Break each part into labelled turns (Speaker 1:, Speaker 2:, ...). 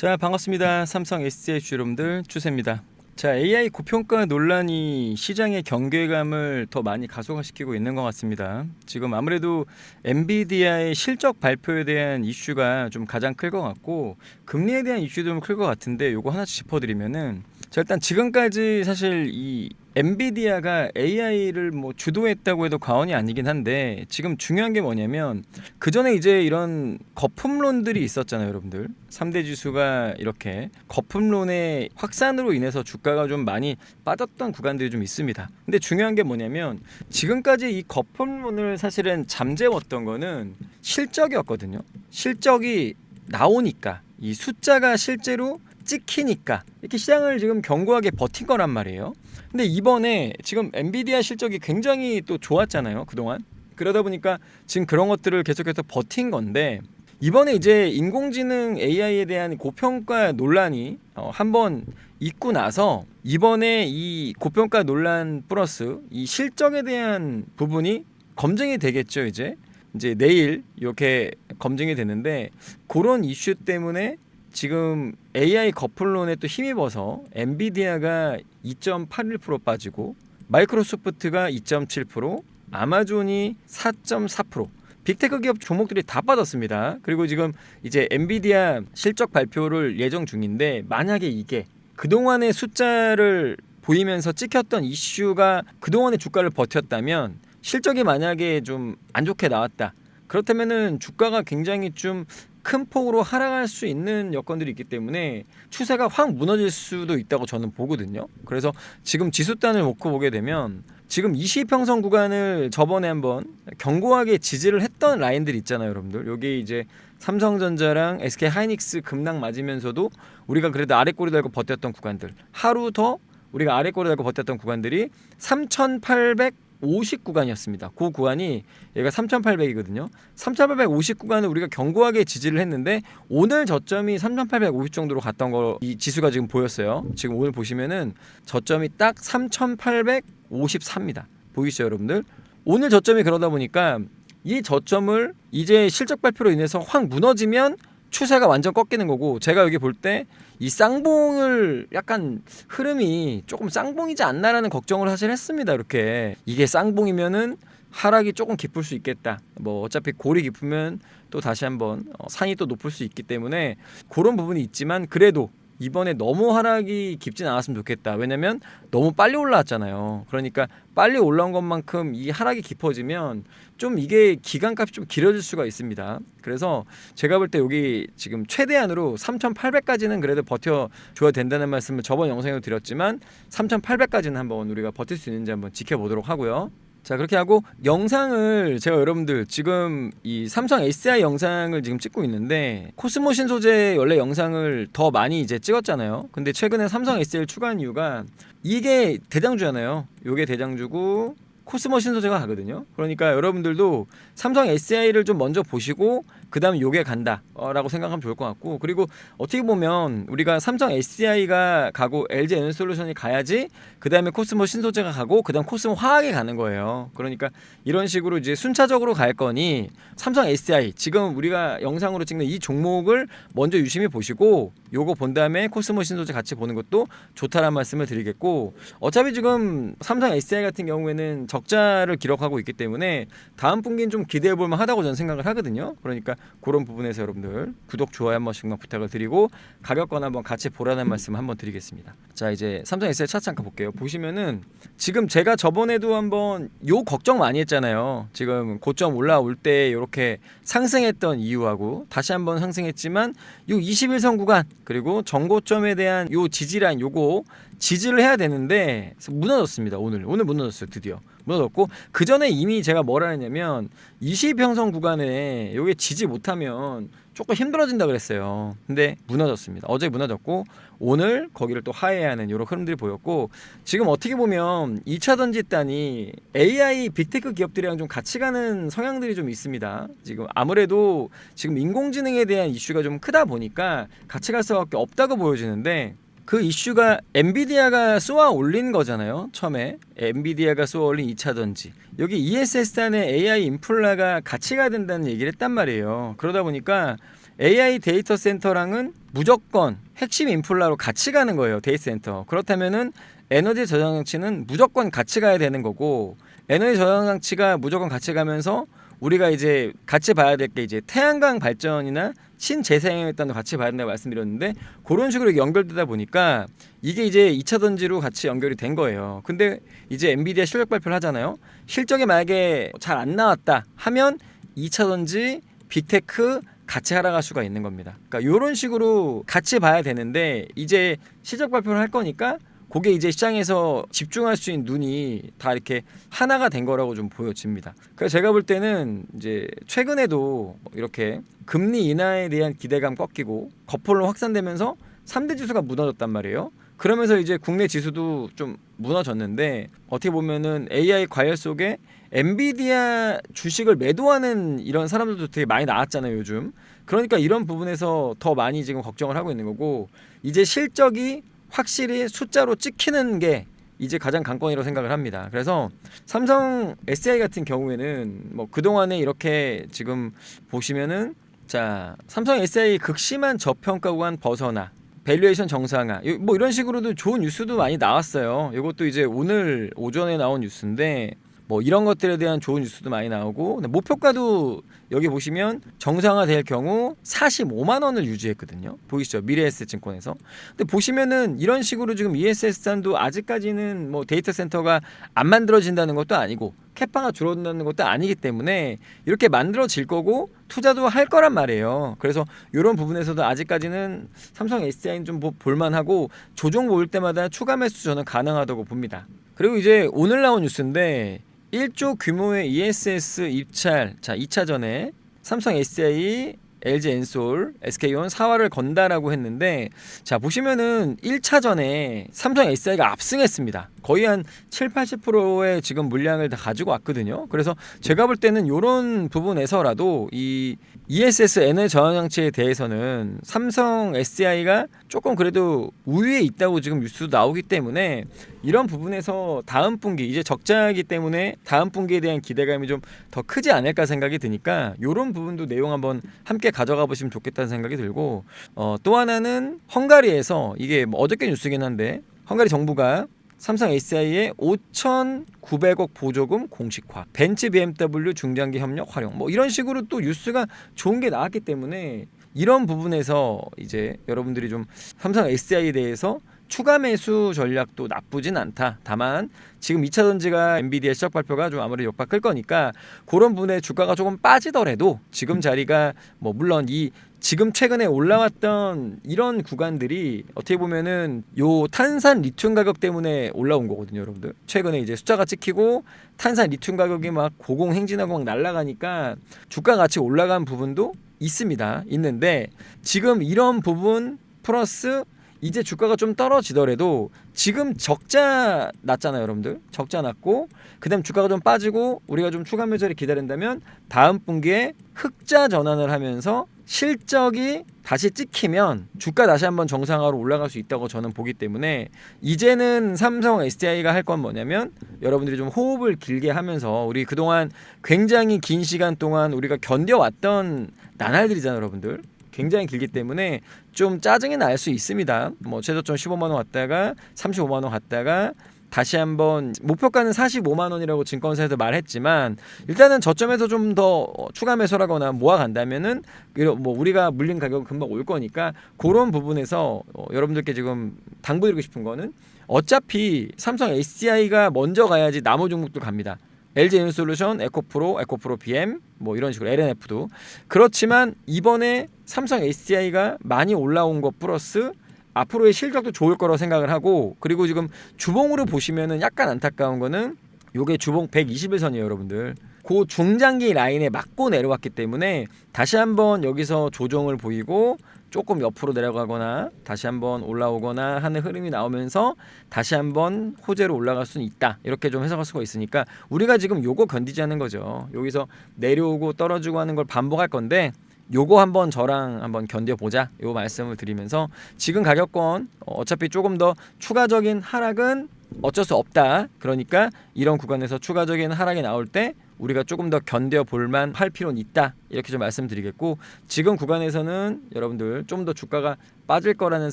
Speaker 1: 자 반갑습니다. 삼성 SH 여러분들 추세입니다. 자 AI 고평가 논란이 시장의 경계감을 더 많이 가속화시키고 있는 것 같습니다. 지금 아무래도 엔비디아의 실적 발표에 대한 이슈가 좀 가장 클 것 같고 금리에 대한 이슈도 좀 클 것 같은데 요거 하나씩 짚어드리면은 자 일단 지금까지 사실 이 엔비디아가 AI를 뭐 주도했다고 해도 과언이 아니긴 한데 지금 중요한 게 뭐냐면 그 전에 이제 이런 거품론들이 있었잖아요, 여러분들. 3대 지수가 이렇게 거품론의 확산으로 인해서 주가가 좀 많이 빠졌던 구간들이 좀 있습니다. 근데 중요한 게 뭐냐면 지금까지 이 거품론을 사실은 잠재웠던 거는 실적이었거든요. 실적이 나오니까 이 숫자가 실제로 찍히니까. 이렇게 시장을 지금 견고하게 버틴 거란 말이에요. 근데 이번에 지금 엔비디아 실적이 굉장히 또 좋았잖아요 그동안. 그러다 보니까 지금 그런 것들을 계속해서 버틴 건데 이번에 이제 인공지능 AI에 대한 고평가 논란이 어, 한번 있고 나서 이번에 이 고평가 논란 플러스 이 실적에 대한 부분이 검증이 되겠죠 이제. 이제 내일 이렇게 검증이 되는데 그런 이슈 때문에 지금 AI 거품론에 또 힘입어서 엔비디아가 2.81% 빠지고 마이크로소프트가 2.7%, 아마존이 4.4%. 빅테크 기업 종목들이 다 빠졌습니다. 그리고 지금 이제 엔비디아 실적 발표를 예정 중인데 만약에 이게 그동안의 숫자를 보이면서 찍혔던 이슈가 그동안의 주가를 버텼다면 실적이 만약에 좀 안 좋게 나왔다. 그렇다면은 주가가 굉장히 좀 큰 폭으로 하락할 수 있는 여건들이 있기 때문에 추세가 확 무너질 수도 있다고 저는 보거든요. 그래서 지금 지수단을 놓고 보게 되면 지금 20평선 구간을 저번에 한번 견고하게 지지를 했던 라인들 있잖아요, 여러분들. 여기 이제 삼성전자랑 SK 하이닉스 급락 맞으면서도 우리가 그래도 아래 꼬리 달고 버텼던 구간들. 하루 더 우리가 아래 꼬리 달고 버텼던 구간들이 3,800 50 구간이었습니다. 그 구간이 얘가 3,800이거든요. 3,850 구간을 우리가 견고하게 지지를 했는데 오늘 저점이 3,850 정도로 갔던 거 이 지수가 지금 보였어요. 지금 오늘 보시면은 저점이 딱 3,854입니다. 보이시죠, 여러분들? 오늘 저점이 그러다 보니까 이 저점을 이제 실적 발표로 인해서 확 무너지면 추세가 완전 꺾이는 거고 제가 여기 볼때 이 쌍봉을 약간 흐름이 조금 쌍봉이지 않나라는 걱정을 사실 했습니다. 이렇게 이게 쌍봉이면은 하락이 조금 깊을 수 있겠다. 뭐 어차피 골이 깊으면 또 다시 한번 어, 산이 또 높을 수 있기 때문에 그런 부분이 있지만 그래도 이번에 너무 하락이 깊진 않았으면 좋겠다. 왜냐면 너무 빨리 올라왔잖아요. 그러니까 빨리 올라온 것만큼 이 하락이 깊어지면 좀 이게 기간값이 좀 길어질 수가 있습니다. 그래서 제가 볼 때 여기 지금 최대한으로 3,800까지는 그래도 버텨줘야 된다는 말씀을 저번 영상에도 드렸지만 3,800까지는 한번 우리가 버틸 수 있는지 한번 지켜보도록 하고요. 자 그렇게 하고 영상을 제가 여러분들 지금 이 삼성 SI 영상을 지금 찍고 있는데 코스모 신 소재 원래 영상을 더 많이 이제 찍었잖아요. 근데 최근에 삼성 SI를 추가한 이유가 이게 대장주잖아요. 요게 대장주고 코스모 신 소재가 가거든요. 그러니까 여러분들도 삼성 SI를 좀 먼저 보시고 그다음에 요게 간다라고 생각하면 좋을 것 같고 그리고 어떻게 보면 우리가 삼성 SDI가 가고 LG 에너솔루션이 가야지 그다음에 코스모 신소재가 가고 그다음 코스모 화학이 가는 거예요. 그러니까 이런 식으로 이제 순차적으로 갈 거니 삼성 SDI 지금 우리가 영상으로 찍는 이 종목을 먼저 유심히 보시고 요거 본 다음에 코스모 신소재 같이 보는 것도 좋다라는 말씀을 드리겠고 어차피 지금 삼성 SDI 같은 경우에는 적자를 기록하고 있기 때문에 다음 분기는 좀 기대해 볼 만 하다고 저는 생각을 하거든요. 그러니까 그런 부분에서 여러분들 구독 좋아요 한 번씩만 부탁을 드리고 가격권 한번 같이 보라는 말씀 한번 드리겠습니다. 자 이제 삼성 SL 차트 잠깐 볼게요. 보시면은 지금 제가 저번에도 한번 요 걱정 많이 했잖아요. 지금 고점 올라올 때 이렇게 상승했던 이유하고 다시 한번 상승했지만 요 21선 구간 그리고 정고점에 대한 요 지지라인 요거 지지를 해야 되는데 무너졌습니다. 오늘 오늘 무너졌어요. 드디어 무너졌고 그 전에 이미 제가 뭐라 했냐면 20평선 구간에 요게 지지 못하면 조금 힘들어진다 그랬어요. 근데 무너졌습니다. 어제 무너졌고 오늘 거기를 또 하회하는 이런 흐름들이 보였고 지금 어떻게 보면 2차 전지단이 AI 빅테크 기업들이랑 좀 같이 가는 성향들이 좀 있습니다. 지금 아무래도 지금 인공지능에 대한 이슈가 좀 크다 보니까 같이 갈 수밖에 없다고 보여지는데 그 이슈가 엔비디아가 쏘아 올린 거잖아요. 처음에 엔비디아가 쏘아 올린 2차 전지. 여기 ESS 단의 AI 인플라가 같이 가야 된다는 얘기를 했단 말이에요. 그러다 보니까 AI 데이터 센터랑은 무조건 핵심 인플라로 같이 가는 거예요. 데이터 센터. 그렇다면은 에너지 저장 장치는 무조건 같이 가야 되는 거고 에너지 저장 장치가 무조건 같이 가면서 우리가 이제 같이 봐야 될 게 이제 태양광 발전이나 신재생에탄도 같이 봐야 된다고 말씀드렸는데 그런 식으로 연결되다 보니까 이게 이제 2차 던지로 같이 연결이 된 거예요. 근데 이제 엔비디아 실적 발표를 하잖아요. 실적이 만약에 잘 안 나왔다 하면 2차 던지 빅테크 같이 하락할 수가 있는 겁니다. 그러니까 이런 식으로 같이 봐야 되는데 이제 실적 발표를 할 거니까 그게 이제 시장에서 집중할 수 있는 눈이 다 이렇게 하나가 된 거라고 좀 보여집니다. 그래서 제가 볼 때는 이제 최근에도 이렇게 금리 인하에 대한 기대감 꺾이고 거품로 확산되면서 3대 지수가 무너졌단 말이에요. 그러면서 이제 국내 지수도 좀 무너졌는데 어떻게 보면은 AI 과열 속에 엔비디아 주식을 매도하는 이런 사람들도 되게 많이 나왔잖아요 요즘 그러니까 이런 부분에서 더 많이 지금 걱정을 하고 있는 거고 이제 실적이 확실히 숫자로 찍히는 게 이제 가장 관건이라고 생각을 합니다. 그래서 삼성 SI 같은 경우에는 뭐 그동안에 이렇게 지금 보시면은 자 삼성 SI 극심한 저평가 구간 벗어나 밸류에이션 정상화 요- 뭐 이런 식으로도 좋은 뉴스도 많이 나왔어요. 이것도 이제 오늘 오전에 나온 뉴스인데 뭐 이런 것들에 대한 좋은 뉴스도 많이 나오고 목표가도 여기 보시면 정상화될 경우 45만 원을 유지했거든요. 보이시죠? 미래에셋증권에서. 근데 보시면은 이런 식으로 지금 ESS산도 아직까지는 뭐 데이터 센터가 안 만들어진다는 것도 아니고 캐파가 줄어든다는 것도 아니기 때문에 이렇게 만들어질 거고 투자도 할 거란 말이에요. 그래서 이런 부분에서도 아직까지는 삼성 SDI는 좀 보- 볼만하고 조정 모일 때마다 추가 매수 저는 가능하다고 봅니다. 그리고 이제 오늘 나온 뉴스인데 1조 규모의 ESS 입찰 자 2차전에 삼성 SDI LG 엔솔, SK온 사활을 건다라고 했는데 자 보시면은 1차전에 삼성 SDI가 압승했습니다. 거의 한 7, 80%의 지금 물량을 다 가지고 왔거든요. 그래서 제가 볼 때는 이런 부분에서라도 이 ESS 에너지 저항 장치에 대해서는 삼성 SDI가 조금 그래도 우위에 있다고 지금 뉴스도 나오기 때문에 이런 부분에서 다음 분기 이제 적자이기 때문에 다음 분기에 대한 기대감이 좀 더 크지 않을까 생각이 드니까 이런 부분도 내용 한번 함께 가져가 보시면 좋겠다는 생각이 들고 어, 또 하나는 헝가리에서 이게 뭐 어저께 뉴스긴 한데 헝가리 정부가 삼성 SI의 5,900억 보조금 공식화, 벤츠 BMW 중장기 협력 활용, 뭐 이런 식으로 또 뉴스가 좋은 게 나왔기 때문에 이런 부분에서 이제 여러분들이 좀 삼성 SI에 대해서 추가 매수 전략도 나쁘진 않다. 다만 지금 2차 던지가 엔비디아 시작 발표가 좀 아무래도 역박할 거니까 그런 부분에 주가가 조금 빠지더라도 지금 자리가 뭐 물론 이 지금 최근에 올라왔던 이런 구간들이 어떻게 보면은 요 탄산 리튬 가격 때문에 올라온 거거든요, 여러분들. 최근에 이제 숫자가 찍히고 탄산 리튬 가격이 막 고공행진하고 막 날아가니까 주가 같이 올라간 부분도 있습니다. 있는데 지금 이런 부분 플러스 이제 주가가 좀 떨어지더라도 지금 적자 났잖아요, 여러분들. 적자 났고 그다음 주가가 좀 빠지고 우리가 좀 추가 매수를 기다린다면 다음 분기에 흑자 전환을 하면서 실적이 다시 찍히면 주가 다시 한번 정상화로 올라갈 수 있다고 저는 보기 때문에 이제는 삼성 SDI가 할 건 뭐냐면 여러분들이 좀 호흡을 길게 하면서 우리 그동안 굉장히 긴 시간 동안 우리가 견뎌왔던 나날들이잖아요, 여러분들. 굉장히 길기 때문에 좀 짜증이 날 수 있습니다. 뭐 최저점 15만 원 왔다가 35만 원 갔다가 다시 한번 목표가는 45만 원이라고 증권사에서 말했지만 일단은 저점에서 좀 더 추가 매수하거나 모아 간다면은 이런 뭐 우리가 물린 가격은 금방 올 거니까 그런 부분에서 어, 여러분들께 지금 당부드리고 싶은 거는 어차피 삼성 SDI가 먼저 가야지 나머 종목도 갑니다. LG 엔솔루션, 에코프로, 에코프로 BM 뭐 이런 식으로 LNF도 그렇지만 이번에 삼성 SDI가 많이 올라온 것 플러스 앞으로의 실적도 좋을 거라고 생각을 하고 그리고 지금 주봉으로 보시면은 약간 안타까운 거는 요게 주봉 121선이에요, 여러분들. 그 중장기 라인에 맞고 내려왔기 때문에 다시 한번 여기서 조정을 보이고 조금 옆으로 내려가거나 다시 한번 올라오거나 하는 흐름이 나오면서 다시 한번 호재로 올라갈 수는 있다. 이렇게 좀 해석할 수가 있으니까 우리가 지금 요거 견디지 않는 거죠. 여기서 내려오고 떨어지고 하는 걸 반복할 건데 요거 한번 저랑 한번 견뎌 보자. 요 말씀을 드리면서 지금 가격권 어, 어차피 조금 더 추가적인 하락은 어쩔 수 없다. 그러니까 이런 구간에서 추가적인 하락이 나올 때 우리가 조금 더 견뎌 볼만 할 필요는 있다 이렇게 좀 말씀드리겠고 지금 구간에서는 여러분들 좀 더 주가가 빠질 거라는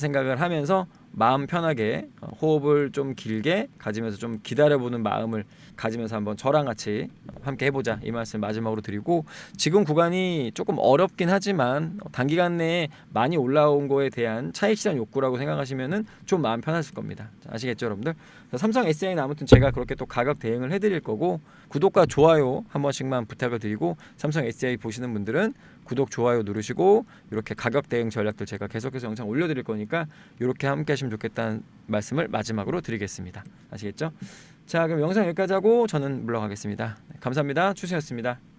Speaker 1: 생각을 하면서 마음 편하게 어, 호흡을 좀 길게 가지면서 좀 기다려보는 마음을 가지면서 한번 저랑 같이 함께 해보자 이 말씀 마지막으로 드리고 지금 구간이 조금 어렵긴 하지만 어, 단기간 내에 많이 올라온 거에 대한 차익 실현 욕구라고 생각하시면은 좀 마음 편하실 겁니다. 자, 아시겠죠, 여러분들? 자, 삼성 SDI는 아무튼 제가 그렇게 또 가격 대응을 해드릴 거고 구독과 좋아요 한 번씩만 부탁을 드리고 삼성 SDI 보시는 분들은 구독 좋아요 누르시고 이렇게 가격 대응 전략들 제가 계속해서 영상 올려드릴 거니까 이렇게 함께 하시면 좋겠다는 말씀을 마지막으로 드리겠습니다. 아시겠죠? 자 그럼 영상 여기까지 하고 저는 물러가겠습니다. 네, 감사합니다. 추세였습니다.